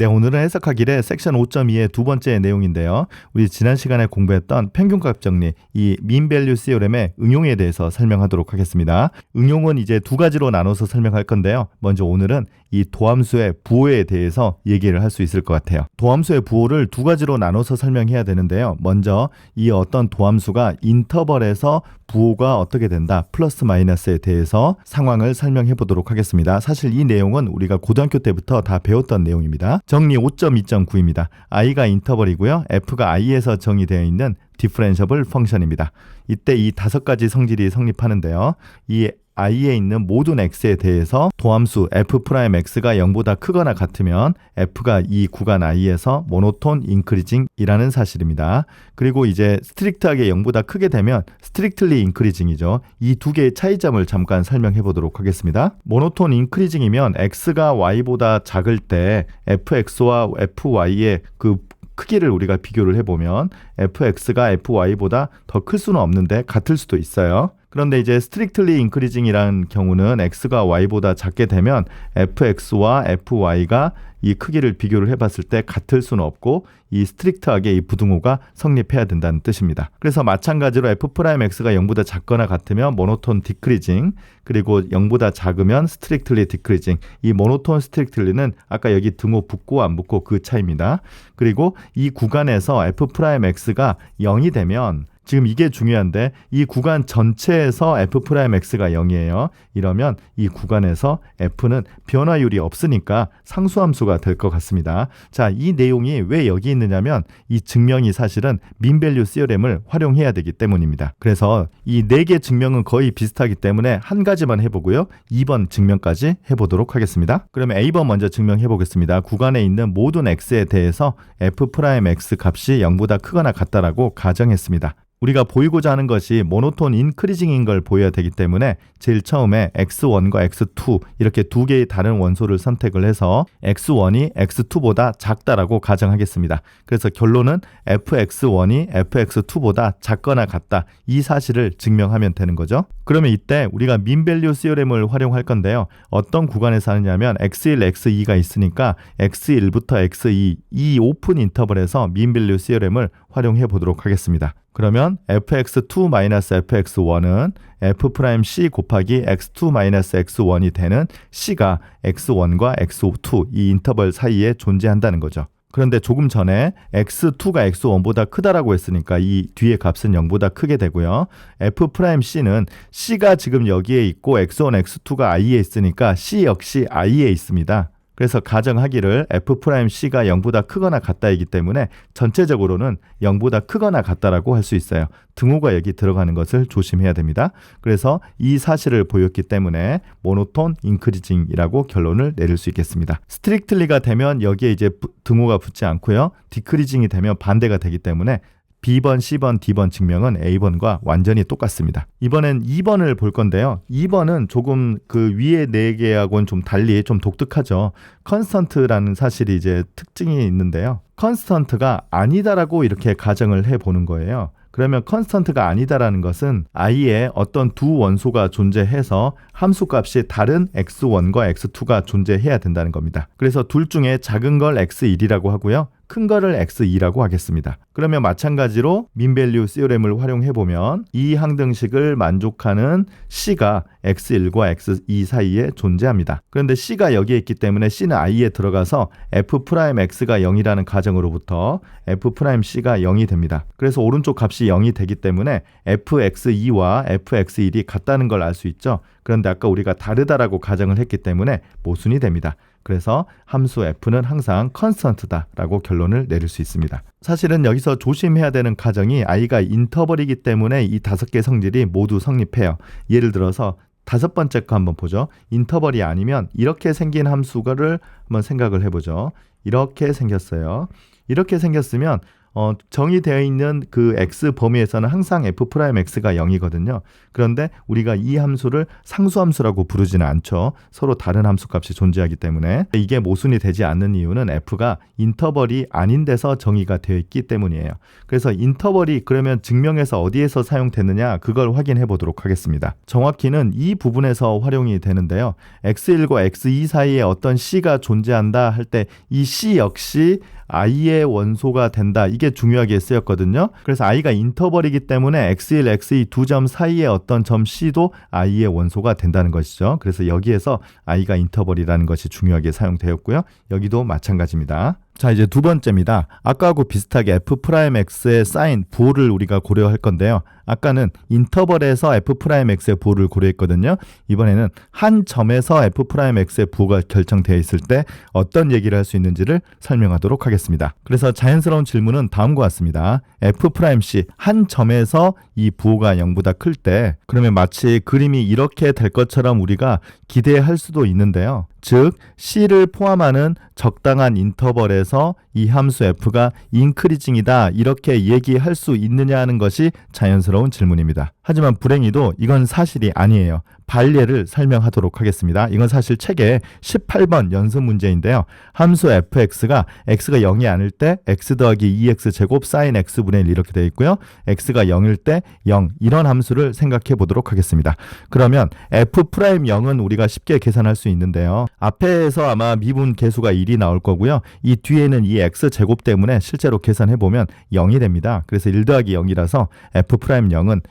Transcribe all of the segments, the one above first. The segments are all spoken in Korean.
네, 오늘은 해석하기의 섹션 5.2의 두 번째 내용인데요. 우리 지난 시간에 공부했던 평균값 정리, 이 민밸류 시오렘의 응용에 대해서 설명하도록 하겠습니다. 응용은 이제 두 가지로 나눠서 설명할 건데요. 먼저 오늘은 이 도함수의 부호에 대해서 얘기를 할 수 있을 것 같아요. 도함수의 부호를 두 가지로 나눠서 설명해야 되는데요. 먼저 이 어떤 도함수가 인터벌에서 부호가 어떻게 된다, 플러스 마이너스에 대해서 상황을 설명해 보도록 하겠습니다. 사실 이 내용은 우리가 고등학교 때부터 다 배웠던 내용입니다. 정리 5.2.9입니다. i가 인터벌이고요. f가 i에서 정의되어 있는 디퍼렌셔블 펑션입니다. 이때 이 다섯 가지 성질이 성립하는데요. 이 i에 있는 모든 x에 대해서 도함수 f'x가 0보다 크거나 같으면 f가 이 구간 i에서 모노톤 인크리징이라는 사실입니다. 그리고 이제 스트릭트하게 0보다 크게 되면 스트릭틀리 인크리징이죠. 이 두 개의 차이점을 잠깐 설명해 보도록 하겠습니다. 모노톤 인크리징이면 x가 y보다 작을 때 fx와 fy의 그 크기를 우리가 비교를 해보면 fx가 fy보다 더 클 수는 없는데 같을 수도 있어요. 그런데 이제 스트릭틀리 인크리징이라는 경우는 x가 y보다 작게 되면 fx와 fy가 이 크기를 비교를 해봤을 때 같을 수는 없고 이 스트릭트하게 이 부등호가 성립해야 된다는 뜻입니다. 그래서 마찬가지로 f'x가 0보다 작거나 같으면 모노톤 디크리징 그리고 0보다 작으면 스트릭틀리 디크리징 이 모노톤 스트릭틀리는 아까 여기 등호 붙고 안 붙고 그 차이입니다. 그리고 이 구간에서 f'x가 0이 되면 지금 이게 중요한데 이 구간 전체에서 f'x가 0이에요. 이러면 이 구간에서 f는 변화율이 없으니까 상수함수가 될 것 같습니다. 자, 이 내용이 왜 여기 있느냐면 이 증명이 사실은 민밸류 시어렘을 활용해야 되기 때문입니다. 그래서 이 네 개 증명은 거의 비슷하기 때문에 한 가지만 해보고요. 2번 증명까지 해보도록 하겠습니다. 그러면 A번 먼저 증명해 보겠습니다. 구간에 있는 모든 x에 대해서 f'x 값이 0보다 크거나 같다라고 가정했습니다. 우리가 보이고자 하는 것이 모노톤 인크리징인 걸 보여야 되기 때문에 제일 처음에 x1과 x2 이렇게 두 개의 다른 원소를 선택을 해서 x1이 x2보다 작다라고 가정하겠습니다. 그래서 결론은 fx1이 fx2보다 작거나 같다. 이 사실을 증명하면 되는 거죠. 그러면 이때 우리가 민밸류 시오렘을 활용할 건데요. 어떤 구간에서 하느냐면 x1, x2가 있으니까 x1부터 x2 이 오픈 인터벌에서 민밸류 시오렘을 활용해 보도록 하겠습니다. 그러면 fx2-fx1은 f'c 곱하기 x2-x1이 되는 c가 x1과 x2 이 인터벌 사이에 존재한다는 거죠. 그런데 조금 전에 x2가 x1보다 크다라고 했으니까 이 뒤에 값은 0보다 크게 되고요. f'c는 c가 지금 여기에 있고 x1, x2가 i에 있으니까 c 역시 i에 있습니다. 그래서 가정하기를 f'c가 0보다 크거나 같다이기 때문에 전체적으로는 0보다 크거나 같다라고 할 수 있어요. 등호가 여기 들어가는 것을 조심해야 됩니다. 그래서 이 사실을 보였기 때문에 모노톤 인크리징이라고 결론을 내릴 수 있겠습니다. 스트릭틀리가 되면 여기에 이제 등호가 붙지 않고요. 디크리징이 되면 반대가 되기 때문에 B번, C번, D번 증명은 A번과 완전히 똑같습니다. 이번엔 2번을 볼 건데요. 2번은 조금 그 위에 4개하고는 좀 달리 좀 독특하죠. 컨스턴트라는 사실이 이제 특징이 있는데요. 컨스턴트가 아니다라고 이렇게 가정을 해 보는 거예요. 그러면 컨스턴트가 아니다라는 것은 i에 어떤 두 원소가 존재해서 함수 값이 다른 x1과 x2가 존재해야 된다는 겁니다. 그래서 둘 중에 작은 걸 x1이라고 하고요. 큰 거를 x2라고 하겠습니다. 그러면 마찬가지로 민밸류 시오렘을 활용해 보면 이 항등식을 만족하는 c가 x1과 x2 사이에 존재합니다. 그런데 c가 여기에 있기 때문에 c는 i에 들어가서 f'x가 0이라는 가정으로부터 f'c가 0이 됩니다. 그래서 오른쪽 값이 0이 되기 때문에 fx2와 fx1이 같다는 걸 알 수 있죠. 그런데 아까 우리가 다르다라고 가정을 했기 때문에 모순이 됩니다. 그래서 함수 f는 항상 컨스턴트다라고 결론을 내릴 수 있습니다. 사실은 여기서 조심해야 되는 가정이 i가 인터벌이기 때문에 이 다섯 개 성질이 모두 성립해요. 예를 들어서 다섯 번째 거 한번 보죠. 인터벌이 아니면 이렇게 생긴 함수를 한번 생각을 해보죠. 이렇게 생겼어요. 이렇게 생겼으면 어, 정의되어 있는 그 x 범위에서는 항상 f 프라임 x가 0이거든요. 그런데 우리가 이 함수를 상수 함수라고 부르지는 않죠. 서로 다른 함수 값이 존재하기 때문에 이게 모순이 되지 않는 이유는 f가 인터벌이 아닌 데서 정의가 되어 있기 때문이에요. 그래서 인터벌이 그러면 증명에서 어디에서 사용됐느냐 그걸 확인해 보도록 하겠습니다. 정확히는 이 부분에서 활용이 되는데요. x1과 x2 사이에 어떤 c가 존재한다 할 때 이 c 역시 i의 원소가 된다. 이게 중요하게 쓰였거든요. 그래서 i가 인터벌이기 때문에 x1, x2 두 점 사이에 어떤 점 c도 i의 원소가 된다는 것이죠. 그래서 여기에서 i가 인터벌이라는 것이 중요하게 사용되었고요. 여기도 마찬가지입니다. 자, 이제 두 번째입니다. 아까하고 비슷하게 f 프라임 x의 사인 부호를 우리가 고려할 건데요. 아까는 인터벌에서 f 프라임 x의 부호를 고려했거든요. 이번에는 한 점에서 f 프라임 x의 부호가 결정되어 있을 때 어떤 얘기를 할 수 있는지를 설명하도록 하겠습니다. 그래서 자연스러운 질문은 다음과 같습니다. f 프라임 c 한 점에서 이 부호가 0보다 클 때 그러면 마치 그림이 이렇게 될 것처럼 우리가 기대할 수도 있는데요. 즉 c를 포함하는 적당한 인터벌에서 이 함수 f가 인크리징이다 이렇게 얘기할 수 있느냐 하는 것이 자연스러운 질문입니다. 하지만 불행히도 이건 사실이 아니에요. 발례를 설명하도록 하겠습니다. 이건 사실 책의 18번 연습 문제인데요. 함수 fx가 x가 0이 아닐 때 x 더하기 2x 제곱 sin x분의 1 이렇게 되어 있고요. x가 0일 때 0 이런 함수를 생각해 보도록 하겠습니다. 그러면 f 프라임 0은 우리가 쉽게 계산할 수 있는데요. 앞에서 아마 미분 계수가 1이 나올 거고요. 이 뒤에는 이 x 제곱 때문에 실제로 계산해 보면 0이 됩니다. 그래서 1 더하기 0이라서 f 프라임 0은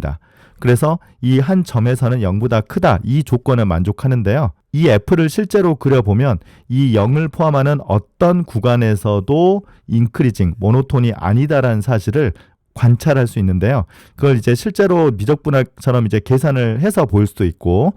1입니다. 그래서 이 한 점에서는 0보다 크다 이 조건을 만족하는데요. 이 f를 실제로 그려보면 이 0을 포함하는 어떤 구간에서도 인크리징, 모노톤이 아니다라는 사실을 관찰할 수 있는데요. 그걸 이제 실제로 미적분학처럼 이제 계산을 해서 볼 수도 있고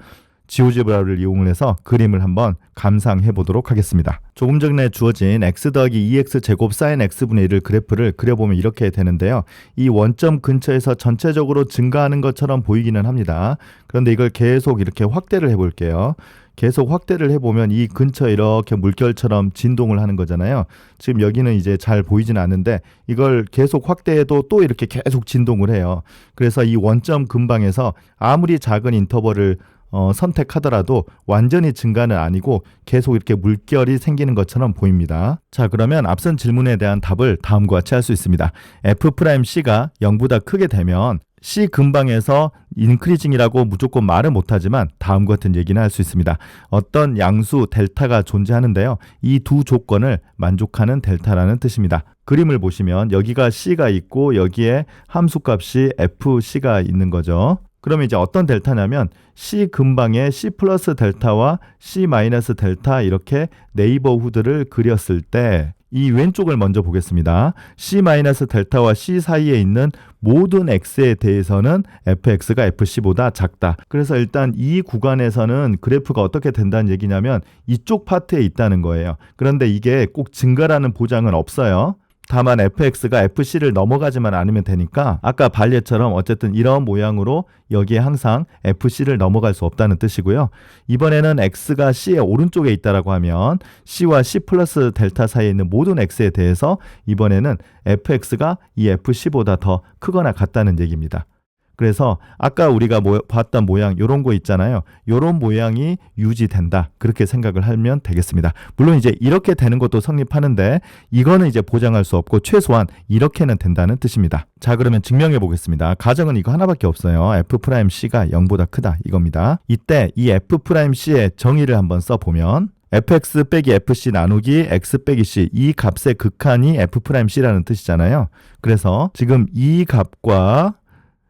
지오제브라를 이용을 해서 그림을 한번 감상해 보도록 하겠습니다. 조금 전에 주어진 x 더하기 2x 제곱 사인 x분의 1을 그래프를 그려보면 이렇게 되는데요. 이 원점 근처에서 전체적으로 증가하는 것처럼 보이기는 합니다. 그런데 이걸 계속 이렇게 확대를 해 볼게요. 계속 확대를 해보면 이 근처 이렇게 물결처럼 진동을 하는 거잖아요. 지금 여기는 이제 잘 보이지는 않는데 이걸 계속 확대해도 또 이렇게 계속 진동을 해요. 그래서 이 원점 근방에서 아무리 작은 인터벌을 어, 선택하더라도 완전히 증가는 아니고 계속 이렇게 물결이 생기는 것처럼 보입니다. 자, 그러면 앞선 질문에 대한 답을 다음과 같이 할 수 있습니다. f'c가 0보다 크게 되면 C 근방에서 인크리징이라고 무조건 말을 못하지만 다음 같은 얘기는 할 수 있습니다. 어떤 양수 델타가 존재하는데요. 이 두 조건을 만족하는 델타라는 뜻입니다. 그림을 보시면 여기가 C가 있고 여기에 함수값이 FC가 있는 거죠. 그러면 이제 어떤 델타냐면 C 근방에 C 플러스 델타와 C 마이너스 델타 이렇게 네이버후드를 그렸을 때 이 왼쪽을 먼저 보겠습니다. C 마이너스 델타와 C 사이에 있는 모든 x에 대해서는 fx가 fc보다 작다. 그래서 일단 이 구간에서는 그래프가 어떻게 된다는 얘기냐면 이쪽 파트에 있다는 거예요. 그런데 이게 꼭 증가라는 보장은 없어요. 다만 fx가 fc를 넘어가지만 않으면 되니까 아까 발례처럼 어쨌든 이런 모양으로 여기에 항상 fc를 넘어갈 수 없다는 뜻이고요. 이번에는 x가 c의 오른쪽에 있다라고 하면 c와 c 플러스 델타 사이에 있는 모든 x에 대해서 이번에는 fx가 이 fc보다 더 크거나 같다는 얘기입니다. 그래서 아까 우리가 모, 봤던 모양 요런 거 있잖아요. 요런 모양이 유지된다. 그렇게 생각을 하면 되겠습니다. 물론 이제 이렇게 되는 것도 성립하는데 이거는 이제 보장할 수 없고 최소한 이렇게는 된다는 뜻입니다. 자, 그러면 증명해 보겠습니다. 가정은 이거 하나밖에 없어요. f'c가 0보다 크다. 이겁니다. 이때 이 f'c의 정의를 한번 써 보면 fx 빼기 fc 나누기 x 빼기 c 이 값의 극한이 f'c라는 뜻이잖아요. 그래서 지금 이 값과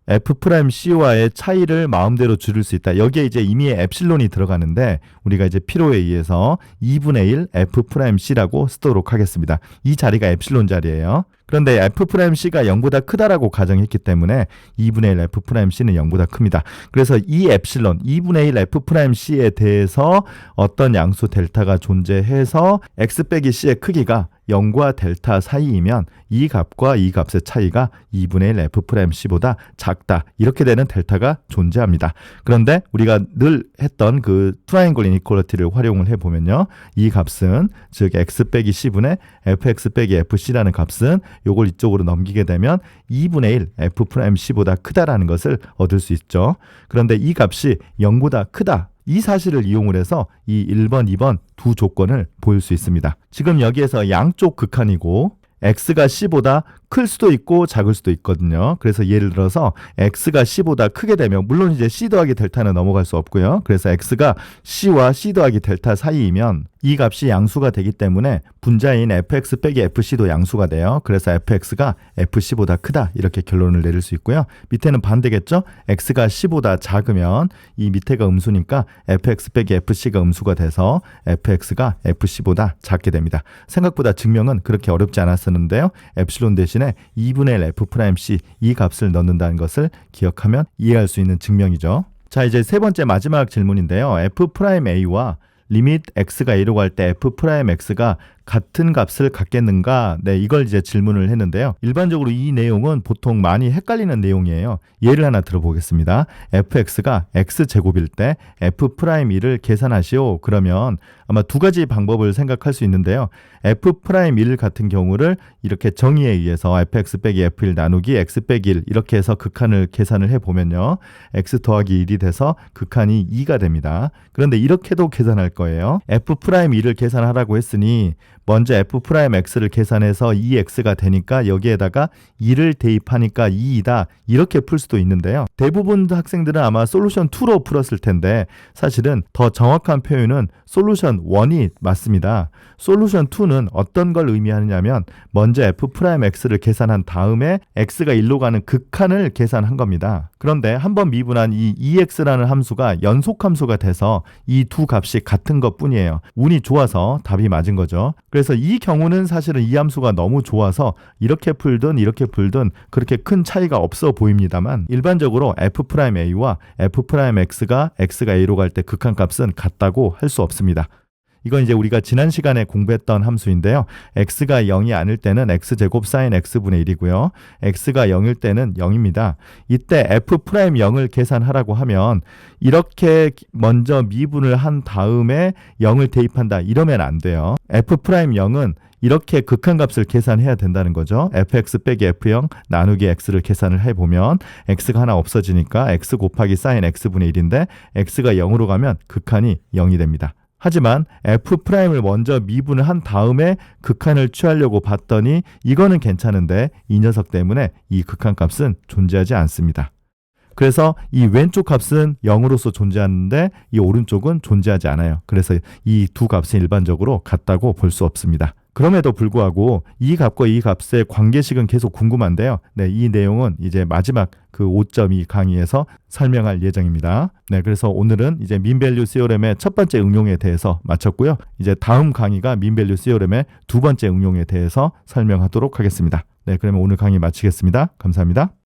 F'C와의 차이를 마음대로 줄일 수 있다. 여기에 이제 이미 엡실론이 들어가는데 우리가 이제 필요에 의해서 2분의 1 F'C라고 쓰도록 하겠습니다. 이 자리가 엡실론 자리예요. 그런데 F'C가 0보다 크다라고 가정했기 때문에 2분의 1 F'C는 0보다 큽니다. 그래서 이 엡실론 2분의 1 F'C에 대해서 어떤 양수 델타가 존재해서 x 빼기 c의 크기가 0과 델타 사이이면 이 값과 이 값의 차이가 2분의 1 f'c보다 작다. 이렇게 되는 델타가 존재합니다. 그런데 우리가 늘 했던 그 트라이앵글 이니퀄리티를 활용을 해 보면요. 이 값은 즉 x 빼기 c분의 fx 빼기 fc라는 값은 요걸 이쪽으로 넘기게 되면 2분의 1 f 프라임 c보다 크다라는 것을 얻을 수 있죠. 그런데 이 값이 0보다 크다. 이 사실을 이용을 해서 이 1번, 2번 두 조건을 보일 수 있습니다. 지금 여기에서 양쪽 극한이고 x가 c보다 클 수도 있고 작을 수도 있거든요. 그래서 예를 들어서 x가 c보다 크게 되면 물론 이제 c 더하기 델타는 넘어갈 수 없고요. 그래서 x가 c와 c 더하기 델타 사이이면 이 값이 양수가 되기 때문에 분자인 fx 빼기 fc도 양수가 돼요. 그래서 fx가 fc보다 크다 이렇게 결론을 내릴 수 있고요. 밑에는 반대겠죠? x가 c보다 작으면 이 밑에가 음수니까 fx 빼기 fc가 음수가 돼서 fx가 fc보다 작게 됩니다. 생각보다 증명은 그렇게 어렵지 않았 었는데요. 엡실론 대신에 2분의 1 f 프라임 c 이 값을 넣는다는 것을 기억하면 이해할 수 있는 증명이죠. 자, 이제 세 번째 마지막 질문인데요. f 프라임 a와 리밋 x가 a로 갈 때 f 프라임 x가 같은 값을 갖겠는가? 네, 이걸 이제 질문을 했는데요. 일반적으로 이 내용은 보통 많이 헷갈리는 내용이에요. 예를 하나 들어보겠습니다. fx가 x 제곱일 때 f 프라임 1을 계산하시오. 그러면 아마 두 가지 방법을 생각할 수 있는데요. f 프라임 1 같은 경우를 이렇게 정의에 의해서 fx 빼기 f1 나누기 x 빼기 1 이렇게 해서 극한을 계산을 해 보면요. x 더하기 1이 돼서 극한이 2가 됩니다. 그런데 이렇게도 계산할 거예요. f 프라임 1을 계산하라고 했으니 먼저 f 프라임 x를 계산해서 2x가 되니까 여기에다가 2를 대입하니까 2이다 이렇게 풀 수도 있는데요. 대부분 학생들은 아마 솔루션 2로 풀었을 텐데 사실은 더 정확한 표현은 솔루션 1이 맞습니다. 솔루션 2는 어떤 걸 의미하느냐면 먼저 f 프라임 x를 계산한 다음에 x가 1로 가는 극한을 계산한 겁니다. 그런데 한번 미분한 이 2x라는 함수가 연속 함수가 돼서 이 두 값이 같은 것 뿐이에요. 운이 좋아서 답이 맞은 거죠. 그래서 이 경우는 사실은 이 함수가 너무 좋아서 이렇게 풀든 이렇게 풀든 그렇게 큰 차이가 없어 보입니다만 일반적으로 f'a와 f'x가 x가 a로 갈 때 극한값은 같다고 할 수 없습니다. 이건 이제 우리가 지난 시간에 공부했던 함수인데요. x가 0이 아닐 때는 x제곱 사인 x분의 1이고요. x가 0일 때는 0입니다. 이때 f 프라임 0을 계산하라고 하면 이렇게 먼저 미분을 한 다음에 0을 대입한다 이러면 안 돼요. f 프라임 0은 이렇게 극한값을 계산해야 된다는 거죠. fx 빼기 f0 나누기 x를 계산을 해보면 x가 하나 없어지니까 x 곱하기 사인 x분의 1인데 x가 0으로 가면 극한이 0이 됩니다. 하지만 F'을 먼저 미분을 한 다음에 극한을 취하려고 봤더니 이거는 괜찮은데 이 녀석 때문에 이 극한 값은 존재하지 않습니다. 그래서 이 왼쪽 값은 0으로서 존재하는데 이 오른쪽은 존재하지 않아요. 그래서 이 두 값은 일반적으로 같다고 볼 수 없습니다. 그럼에도 불구하고 이 값과 이 값의 관계식은 계속 궁금한데요. 네, 이 내용은 이제 마지막 그 5.2 강의에서 설명할 예정입니다. 네, 그래서 오늘은 이제 민밸류 시오렘의 첫 번째 응용에 대해서 마쳤고요. 이제 다음 강의가 민밸류 시오렘의 두 번째 응용에 대해서 설명하도록 하겠습니다. 네, 그러면 오늘 강의 마치겠습니다. 감사합니다.